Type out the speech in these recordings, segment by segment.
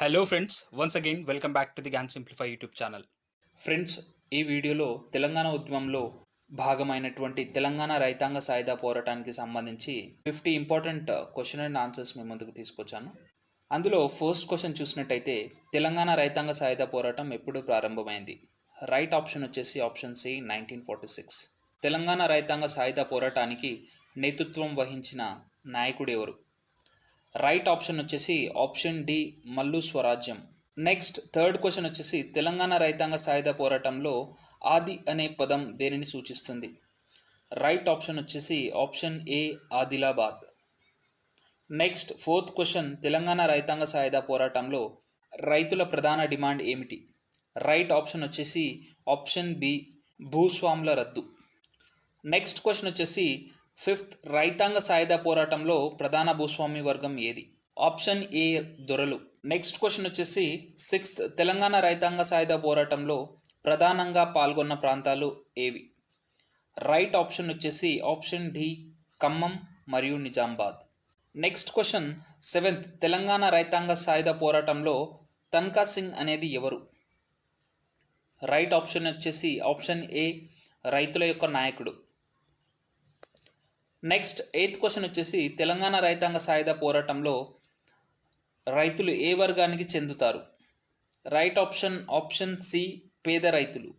Hello friends once again welcome back to the Gyan simplify YouTube channel friends ఈ వీడియోలో తెలంగాణ ఉద్యమంలో భాగమైనటువంటి తెలంగాణ రైతాంగ సాయుధ పోరాటానికి సంబంధించి fifty important question and answers మీ ముందుకు తీసుకొచ్చాను. అందులో ఫస్ట్ క్వశ్చన్ చూసినట్టయితే తెలంగాణ రైతాంగ సాయుధ పోరాటం ఎప్పుడు ప్రారంభమైంది? రైట్ ఆప్షన్ వచ్చేసి option C nineteen forty six Telangana రైతాంగ సాయుధ పోరాటానికి నేతృత్వం వహించిన నాయకుడు ఎవరు? రైట్ ఆప్షన్ వచ్చేసి option D Mallu Swarajyam. Next third question వచ్చేసి తెలంగాణ రైతాంగ సాయుధ పోరాటంలో ఆది అనే పదం దేనిని సూచిస్తుంది? రైట్ ఆప్షన్ వచ్చేసి option A Adilabad. Next fourth question Telangana రైతాంగ సాయుధ పోరాటంలో రైతుల ప్రధాన డిమాండ్ ఏమిటి? రైట్ ఆప్షన్ వచ్చేసి ఆప్షన్ బి భూస్వాముల రద్దు. నెక్స్ట్ క్వశ్చన్ వచ్చేసి ఫిఫ్త్ రైతాంగ సాయుధ పోరాటంలో ప్రధాన భూస్వామి వర్గం ఏది? ఆప్షన్ ఏ దొరలు. నెక్స్ట్ క్వశ్చన్ వచ్చేసి సిక్స్త్ తెలంగాణ రైతాంగ సాయుధ పోరాటంలో ప్రధానంగా పాల్గొన్న ప్రాంతాలు ఏవి? రైట్ ఆప్షన్ వచ్చేసి ఆప్షన్ డి ఖమ్మం మరియు Nizamabad. Next question seventh Telangana రైతాంగ సాయుధ పోరాటంలో తన్కా సింగ్ అనేది ఎవరు? రైట్ ఆప్షన్ వచ్చేసి ఆప్షన్ ఏ రైతుల యొక్క నాయకుడు. నెక్స్ట్ ఎయిత్ క్వశ్చన్ వచ్చేసి తెలంగాణ రైతాంగ సాయుధ పోరాటంలో రైతులు ఏ వర్గానికి చెందుతారు? రైట్ ఆప్షన్ ఆప్షన్ సి పేద రైతులు.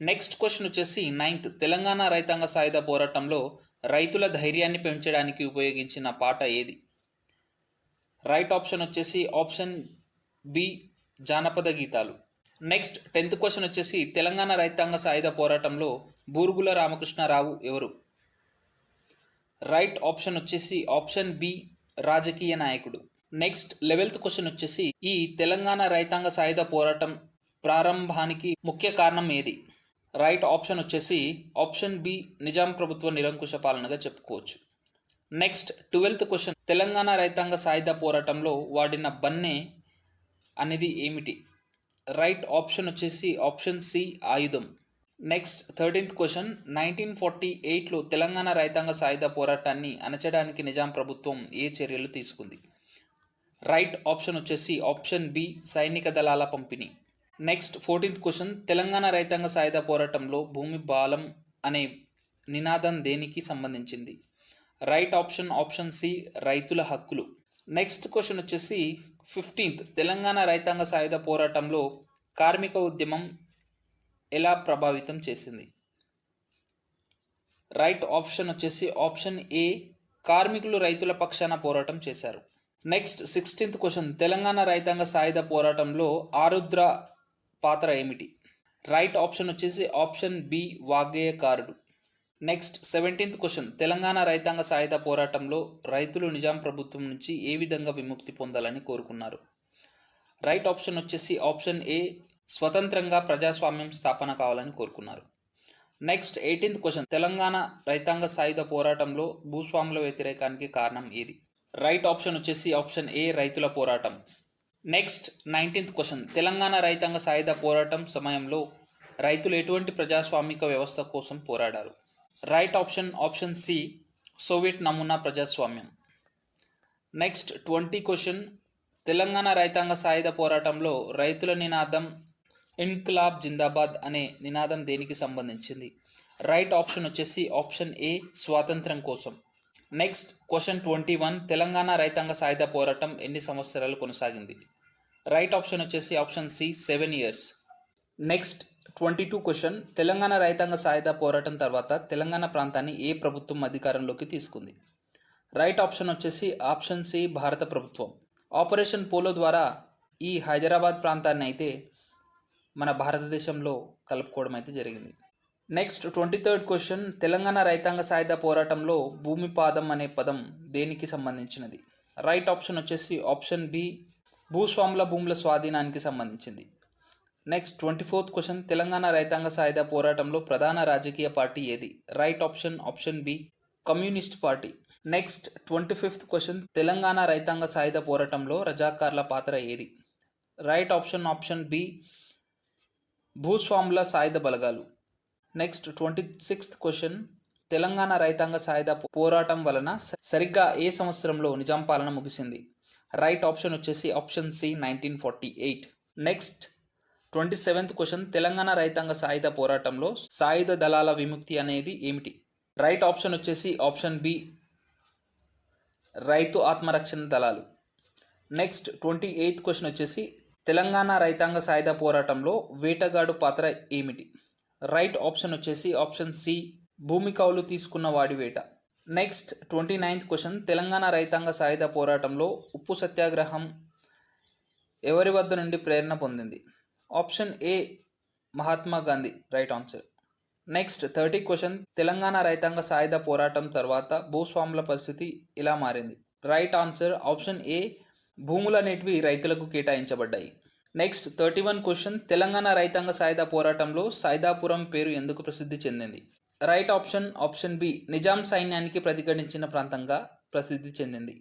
నెక్స్ట్ క్వశ్చన్ వచ్చేసి నైన్త్ తెలంగాణ రైతాంగ సాయుధ పోరాటంలో రైతుల ధైర్యాన్ని పెంచడానికి ఉపయోగించిన పాట ఏది? రైట్ ఆప్షన్ వచ్చేసి ఆప్షన్ బి జానపద గీతాలు. నెక్స్ట్ టెన్త్ క్వశ్చన్ వచ్చేసి తెలంగాణ రైతాంగ సాయుధ పోరాటంలో బూరుగుల రామకృష్ణారావు ఎవరు? రైట్ ఆప్షన్ వచ్చేసి ఆప్షన్ బి రాజకీయ నాయకుడు. నెక్స్ట్ లెవెల్త్ క్వశ్చన్ వచ్చేసి ఈ తెలంగాణ రైతాంగ సాయుధ పోరాటం ప్రారంభానికి ముఖ్య కారణం ఏది? రైట్ ఆప్షన్ వచ్చేసి ఆప్షన్ బి నిజాం ప్రభుత్వ నిరంకుశ పాలనగా చెప్పుకోవచ్చు. నెక్స్ట్ ట్వెల్త్ క్వశ్చన్ తెలంగాణ రైతాంగ సాయుధ పోరాటంలో వాడిన బన్నే అనేది ఏమిటి? రైట్ ఆప్షన్ వచ్చేసి ఆప్షన్ సి ఆయుధం. Next thirteenth question nineteen forty ఎయిట్లో తెలంగాణ రైతాంగ సాయుధ పోరాటాన్ని అణచడానికి నిజాం ప్రభుత్వం ఏ చర్యలు తీసుకుంది? రైట్ ఆప్షన్ వచ్చేసి ఆప్షన్ బి సైనిక దళాల పంపిణీ. నెక్స్ట్ ఫోర్టీన్త్ క్వశ్చన్ తెలంగాణ రైతాంగ సాయుధ పోరాటంలో భూమి బాలం అనే నినాదం దేనికి సంబంధించింది? రైట్ ఆప్షన్ ఆప్షన్ సి రైతుల హక్కులు. నెక్స్ట్ క్వశ్చన్ వచ్చేసి ఫిఫ్టీన్త్ తెలంగాణ రైతాంగ సాయుధ పోరాటంలో కార్మిక ఉద్యమం ఎలా ప్రభావితం చేసింది? రైట్ ఆప్షన్ వచ్చేసి ఆప్షన్ ఏ కార్మికులు రైతుల పక్షాన పోరాటం చేశారు. నెక్స్ట్ సిక్స్టీన్త్ క్వశ్చన్ తెలంగాణ రైతాంగ సాయుధ పోరాటంలో ఆరుద్ర పాత్ర ఏమిటి? రైట్ ఆప్షన్ వచ్చేసి ఆప్షన్ బి వాగ్గేయకారుడు. నెక్స్ట్ సెవెంటీన్త్ క్వశ్చన్ తెలంగాణ రైతాంగ సాయుధ పోరాటంలో రైతులు నిజాం ప్రభుత్వం నుంచి ఏ విధంగా విముక్తి పొందాలని కోరుకున్నారు? రైట్ ఆప్షన్ వచ్చేసి ఆప్షన్ ఏ స్వతంత్రంగా ప్రజాస్వామ్యం స్థాపన కావాలని కోరుకున్నారు. నెక్స్ట్ ఎయిటీన్త్ క్వశ్చన్ తెలంగాణ రైతాంగ సాయుధ పోరాటంలో భూస్వాముల వ్యతిరేకానికి కారణం ఏది? రైట్ ఆప్షన్ వచ్చేసి ఆప్షన్ ఏ రైతుల పోరాటం. నెక్స్ట్ నైన్టీన్త్ క్వశ్చన్ తెలంగాణ రైతాంగ సాయుధ పోరాటం సమయంలో రైతులు ఎటువంటి ప్రజాస్వామిక వ్యవస్థ కోసం పోరాడారు? Right option option C Soviet నమూనా ప్రజాస్వామ్యం. నెక్స్ట్ ట్వంటీ క్వశ్చన్ తెలంగాణ రైతాంగ సాయుధ పోరాటంలో రైతుల నినాదం ఇన్క్లాబ్ జిందాబాద్ అనే నినాదం దేనికి సంబంధించింది? రైట్ ఆప్షన్ వచ్చేసి ఆప్షన్ ఏ స్వాతంత్రం కోసం. Next question twenty one Telangana రైతాంగ సాయుధ పోరాటం ఎన్ని సంవత్సరాలు కొనసాగింది? రైట్ ఆప్షన్ వచ్చేసి option C seven years. Next twenty two question Telangana రైతాంగ సాయుధ పోరాటం తర్వాత తెలంగాణ ప్రాంతాన్ని ఏ ప్రభుత్వం అధికారంలోకి తీసుకుంది? రైట్ ఆప్షన్ వచ్చేసి ఆప్షన్ సి భారత ప్రభుత్వం. ఆపరేషన్ పోలో ద్వారా ఈ హైదరాబాద్ ప్రాంతాన్ని అయితే మన భారతదేశంలో కలుపుకోవడం అయితే జరిగింది. Next twenty third question Telangana రైతాంగ సాయుధ పోరాటంలో భూమి పాదం అనే పదం దేనికి సంబంధించినది? రైట్ ఆప్షన్ వచ్చేసి ఆప్షన్ బి భూస్వాముల భూముల స్వాధీనానికి సంబంధించింది. Next twenty fourth question Telangana రైతాంగ సాయుధ పోరాటంలో ప్రధాన రాజకీయ పార్టీ ఏది? Right option option B communist party. Next twenty fifth question Telangana రైతాంగ సాయుధ పోరాటంలో రజాకార్ల పాత్ర ఏది? రైట్ ఆప్షన్ ఆప్షన్ బి భూస్వాముల సాయుధ బలగాలు. Next twenty sixth question Telangana రైతాంగ సాయుధ పోరాటం వలన సరిగ్గా ఏ సంవత్సరంలో నిజాం పాలన ముగిసింది? రైట్ ఆప్షన్ వచ్చేసి option C nineteen forty eight next twenty seventh question Telangana రైతాంగ సాయుధ పోరాటంలో సాయుధ దళాల విముక్తి అనేది ఏమిటి? రైట్ ఆప్షన్ వచ్చేసి ఆప్షన్ బి రైతు ఆత్మరక్షణ దళాలు. నెక్స్ట్ ట్వంటీ ఎయిత్ క్వశ్చన్ వచ్చేసి తెలంగాణ రైతాంగ సాయుధ పోరాటంలో వేటగాడు పాత్ర ఏమిటి? రైట్ ఆప్షన్ వచ్చేసి ఆప్షన్ సి భూమి కౌలు తీసుకున్న వాడి వేట. Next twenty ninth question Telangana రైతాంగ సాయుధ పోరాటంలో ఉప్పు సత్యాగ్రహం ఎవరి వద్ద నుండి ప్రేరణ పొందింది? Option A Mahatma Gandhi. Right answer. Next thirty question Telangana రైతాంగ సాయుధ పోరాటం తర్వాత భూస్వాముల పరిస్థితి ఇలా మారింది. రైట్ ఆన్సర్ ఆప్షన్ ఏ భూములనేటివి రైతులకు కేటాయించబడ్డాయి. Next thirty one question Telangana రైతాంగ సాయుధ పోరాటంలో సాయిదాపురం పేరు ఎందుకు ప్రసిద్ధి చెందింది? Right option option B Nizam సైన్యానికి ప్రతిఘటించిన ప్రాంతంగా ప్రసిద్ధి చెందింది.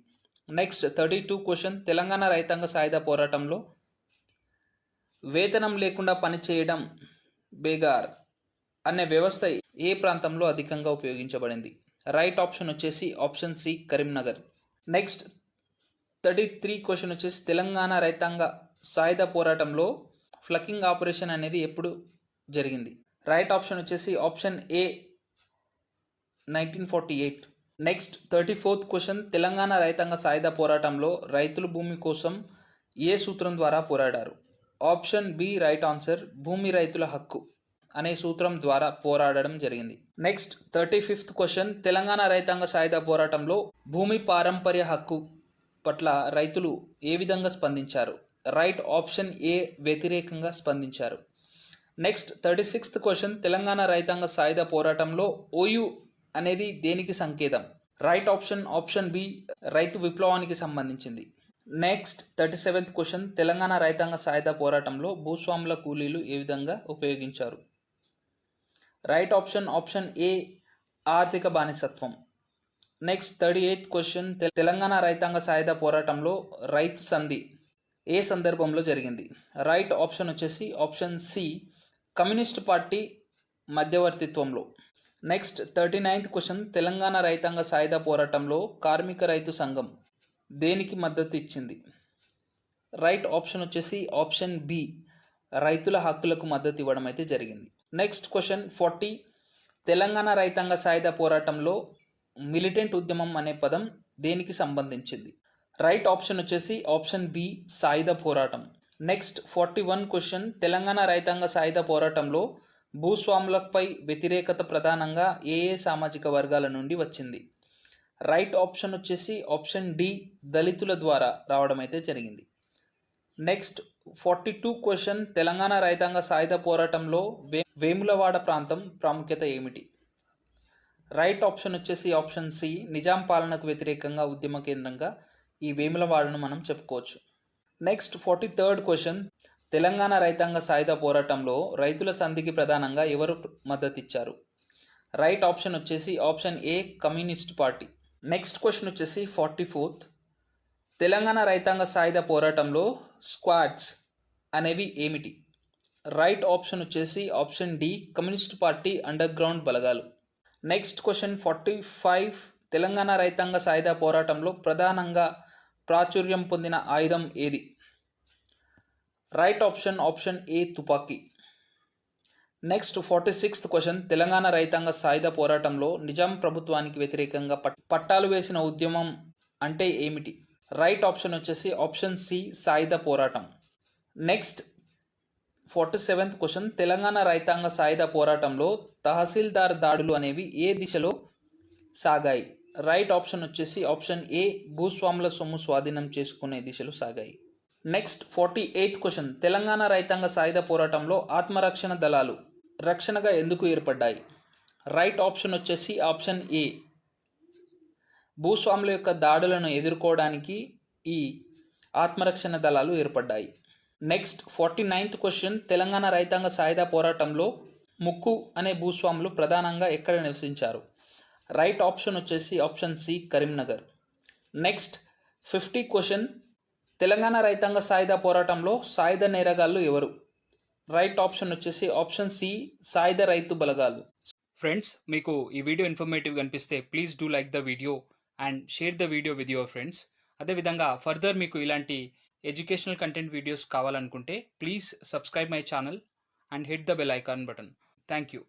Next thirty two question Telangana రైతాంగ సాయుధ పోరాటంలో వేతనం లేకుండా పనిచేయడం బేగార్ అనే వ్యవస్థ ఏ ప్రాంతంలో అధికంగా ఉపయోగించబడింది? రైట్ ఆప్షన్ వచ్చేసి option C Karimnagar. Next thirty three question వచ్చేసి తెలంగాణ రైతాంగ సాయుధ పోరాటంలో ఫ్లకింగ్ ఆపరేషన్ అనేది ఎప్పుడు జరిగింది? రైట్ ఆప్షన్ వచ్చేసి option A nineteen forty eight. Next thirty fourth question Telangana రైతాంగ సాయుధ పోరాటంలో రైతులు భూమి కోసం ఏ సూత్రం ద్వారా పోరాడారు? ఆప్షన్ బి రైట్ ఆన్సర్ భూమి రైతుల హక్కు అనే సూత్రం ద్వారా పోరాడడం జరిగింది. Next thirty fifth question Telangana రైతాంగ సాయుధ పోరాటంలో భూమి పారంపర్య హక్కు పట్ల రైతులు ఏ విధంగా స్పందించారు? రైట్ ఆప్షన్ ఏ వ్యతిరేకంగా స్పందించారు? Next thirty sixth question Telangana రైతాంగ సాయుధ పోరాటంలో ఓయు అనేది దేనికి సంకేతం? రైట్ ఆప్షన్ ఆప్షన్ బి రైతు విప్లవానికి సంబంధించింది. Next thirty seventh question Telangana రైతాంగ సాయుధ పోరాటంలో భూస్వాముల కూలీలు ఏ విధంగా ఉపయోగించారు? రైట్ ఆప్షన్ ఆప్షన్ ఏ ఆర్థిక బానిసత్వం. Next thirty eighth question Telangana రైతాంగ సాయుధ పోరాటంలో రైతు సంధి ఏ సందర్భంలో జరిగింది? రైట్ ఆప్షన్ వచ్చేసి option C communist party మధ్యవర్తిత్వంలో. Next thirty ninth question Telangana రైతాంగ సాయుధ పోరాటంలో కార్మిక రైతు సంఘం దేనికి మద్దతు ఇచ్చింది? రైట్ ఆప్షన్ వచ్చేసి ఆప్షన్ బి రైతుల హక్కులకు మద్దతు ఇవ్వడం అయితే జరిగింది. నెక్స్ట్ క్వశ్చన్ ఫార్టీ తెలంగాణ రైతాంగ సాయుధ పోరాటంలో మిలిటెంట్ ఉద్యమం అనే పదం దేనికి సంబంధించింది? రైట్ ఆప్షన్ వచ్చేసి ఆప్షన్ బి సాయుధ పోరాటం. Next forty one question Telangana రైతాంగ సాయుధ పోరాటంలో భూస్వాములపై వ్యతిరేకత ప్రధానంగా ఏ ఏ సామాజిక వర్గాల నుండి వచ్చింది? రైట్ ఆప్షన్ వచ్చేసి ఆప్షన్ డి దళితుల ద్వారా రావడం అయితే జరిగింది. Next forty two question Telangana రైతాంగ సాయుధ పోరాటంలో వే వేములవాడ ప్రాంతం ప్రాముఖ్యత ఏమిటి? రైట్ ఆప్షన్ వచ్చేసి ఆప్షన్ సి నిజాం పాలనకు వ్యతిరేకంగా ఉద్యమ కేంద్రంగా ఈ వేములవాడను మనం చెప్పుకోవచ్చు. Next forty third question. Telangana రైతాంగ సాయుధ పోరాటంలో రైతుల సంధికి ప్రధానంగా ఎవరు మద్దతు ఇచ్చారు రైట్ ఆప్షన్ వచ్చేసి option A communist party. Next question వచ్చేసి ఫార్టీ ఫోర్త్. తెలంగాణ రైతాంగ సాయుధ పోరాటంలో స్క్వాడ్స్ అనేవి ఏమిటి? రైట్ ఆప్షన్ వచ్చేసి option D communist party underground బలగాలు. Next question forty five Telangana రైతాంగ సాయుధ పోరాటంలో ప్రధానంగా ప్రాచుర్యం పొందిన ఆయుధం ఏది? రైట్ ఆప్షన్ ఆప్షన్ ఏ తుపాకీ. Next forty sixth question Telangana రైతాంగ సాయుధ పోరాటంలో నిజాం ప్రభుత్వానికి వ్యతిరేకంగా పట్టాలు వేసిన ఉద్యమం అంటే ఏమిటి? రైట్ ఆప్షన్ వచ్చేసి ఆప్షన్ సి సాయుధ పోరాటం. Next forty seventh question Telangana రైతాంగ సాయుధ పోరాటంలో తహసీల్దార్ దాడులు అనేవి ఏ దిశలో సాగాయి? రైట్ ఆప్షన్ వచ్చేసి ఆప్షన్ ఏ భూస్వాముల సొమ్ము స్వాధీనం చేసుకునే దిశలో సాగాయి. Next forty eighth question Telangana రైతాంగ సాయుధ పోరాటంలో ఆత్మరక్షణ దళాలు రక్షణగా ఎందుకు ఏర్పడ్డాయి? రైట్ ఆప్షన్ వచ్చేసి ఆప్షన్ ఏ భూస్వాముల యొక్క దాడులను ఎదుర్కోవడానికి ఈ ఆత్మరక్షణ దళాలు ఏర్పడ్డాయి. Next forty ninth question Telangana రైతాంగ సాయుధ పోరాటంలో ముక్కు అనే భూస్వాములు ప్రధానంగా ఎక్కడ నివసించారు? రైట్ ఆప్షన్ వచ్చేసి option C Karimnagar. Next fifty question Telangana రైతాంగ సాయుధ పోరాటంలో సాయుధ నేరగాళ్ళు ఎవరు? రైట్ ఆప్షన్ వచ్చేసి ఆప్షన్ సి సాయుధ రైతు బలగాలు. ఫ్రెండ్స్ మీకు ఈ వీడియో ఇన్ఫర్మేటివ్ అనిపిస్తే please do like the video and share the video with your friends అదేవిధంగా ఫర్దర్ మీకు ఇలాంటి ఎడ్యుకేషనల్ కంటెంట్ వీడియోస్ కావాలనుకుంటే please subscribe my channel and hit the bell icon button. Thank you.